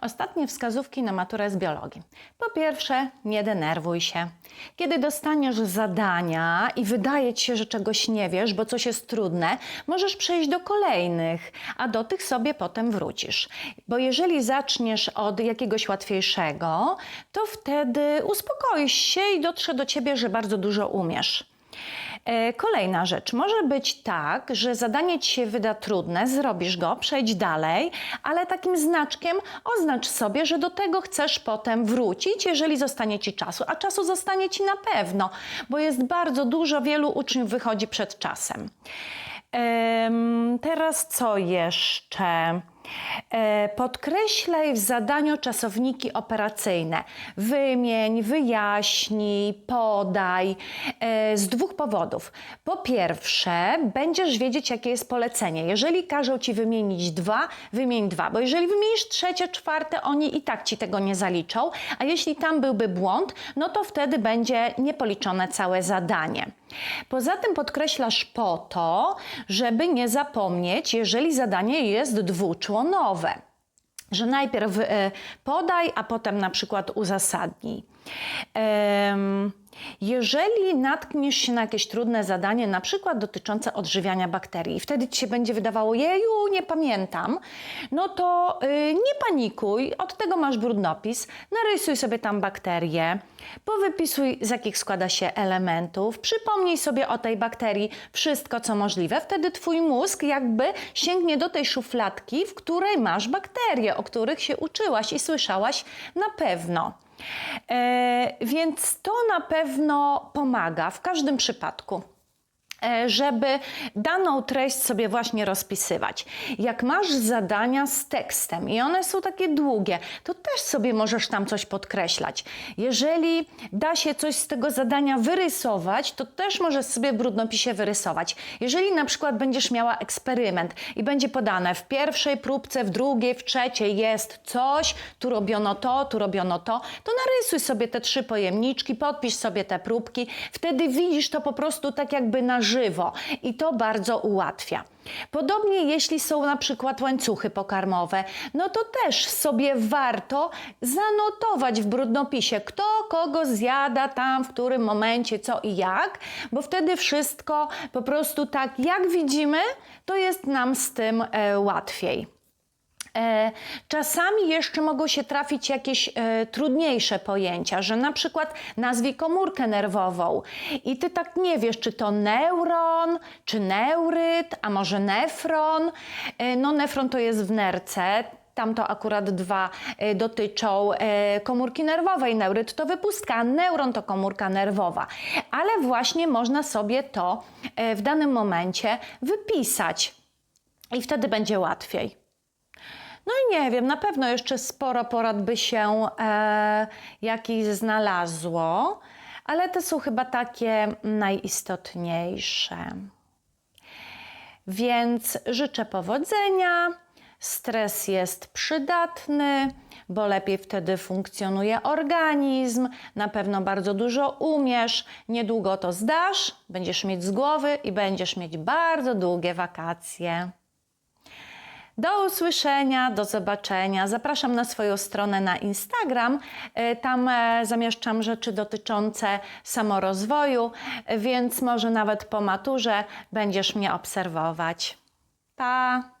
Ostatnie wskazówki na maturę z biologii. Po pierwsze, nie denerwuj się. Kiedy dostaniesz zadania i wydaje ci się, że czegoś nie wiesz, bo coś jest trudne, możesz przejść do kolejnych, a do tych sobie potem wrócisz. Bo jeżeli zaczniesz od jakiegoś łatwiejszego, to wtedy uspokoisz się i dotrze do ciebie, że bardzo dużo umiesz. E, Kolejna rzecz. Może być tak, że zadanie ci się wyda trudne, zrobisz go, przejdź dalej, ale takim znaczkiem oznacz sobie, że do tego chcesz potem wrócić, jeżeli zostanie ci czasu. A czasu zostanie ci na pewno, bo jest bardzo dużo, wielu uczniów wychodzi przed czasem. Em, Teraz co jeszcze? E, Podkreślaj w zadaniu czasowniki operacyjne. Wymień, wyjaśnij, podaj. e, Z dwóch powodów. Po pierwsze, będziesz wiedzieć, jakie jest polecenie. Jeżeli każą ci wymienić dwa, wymień dwa, bo jeżeli wymienisz trzecie, czwarte, oni i tak ci tego nie zaliczą, a jeśli tam byłby błąd, no to wtedy będzie niepoliczone całe zadanie. Poza tym podkreślasz po to, żeby nie zapomnieć, jeżeli zadanie jest dwuczłonowe że najpierw e, podaj, a potem na przykład uzasadnij. Jeżeli natkniesz się na jakieś trudne zadanie, na przykład dotyczące odżywiania bakterii, i wtedy ci się będzie wydawało, jeju, nie pamiętam, no to y, nie panikuj, od tego masz brudnopis, narysuj sobie tam bakterie, powypisuj z jakich składa się elementów, przypomnij sobie o tej bakterii wszystko, co możliwe, wtedy twój mózg jakby sięgnie do tej szufladki, w której masz bakterie, o których się uczyłaś i słyszałaś na pewno. E, więc to na pewno pomaga w każdym przypadku żeby daną treść sobie właśnie rozpisywać. Jak masz zadania z tekstem i one są takie długie, to też sobie możesz tam coś podkreślać. Jeżeli da się coś z tego zadania wyrysować, to też możesz sobie w brudnopisie wyrysować. Jeżeli na przykład będziesz miała eksperyment i będzie podane w pierwszej próbce, w drugiej, w trzeciej jest coś, tu robiono to, tu robiono to, to narysuj sobie te trzy pojemniczki, podpisz sobie te próbki, wtedy widzisz to po prostu tak jakby na i to bardzo ułatwia. Podobnie jeśli są na przykład łańcuchy pokarmowe, no to też sobie warto zanotować w brudnopisie, kto kogo zjada tam, w którym momencie, co i jak, bo wtedy wszystko po prostu tak jak widzimy, to jest nam z tym e, łatwiej. E, Czasami jeszcze mogą się trafić jakieś e, trudniejsze pojęcia, że na przykład nazwij komórkę nerwową i ty tak nie wiesz, czy to neuron, czy neuryt, a może nefron. E, no nefron to jest w nerce, tam to akurat dwa dotyczą komórki nerwowej. Neuryt to wypustka, neuron to komórka nerwowa. Ale właśnie można sobie to w danym momencie wypisać i wtedy będzie łatwiej. No i nie wiem, na pewno jeszcze sporo porad by się e, jakichś znalazło, ale te są chyba takie najistotniejsze. Więc życzę powodzenia. Stres jest przydatny, bo lepiej wtedy funkcjonuje organizm. Na pewno bardzo dużo umiesz. Niedługo to zdasz, będziesz mieć z głowy i będziesz mieć bardzo długie wakacje. Do usłyszenia, do zobaczenia. Zapraszam na swoją stronę na Instagram. E, Tam e, zamieszczam rzeczy dotyczące samorozwoju, e, więc może nawet po maturze będziesz mnie obserwować. Pa!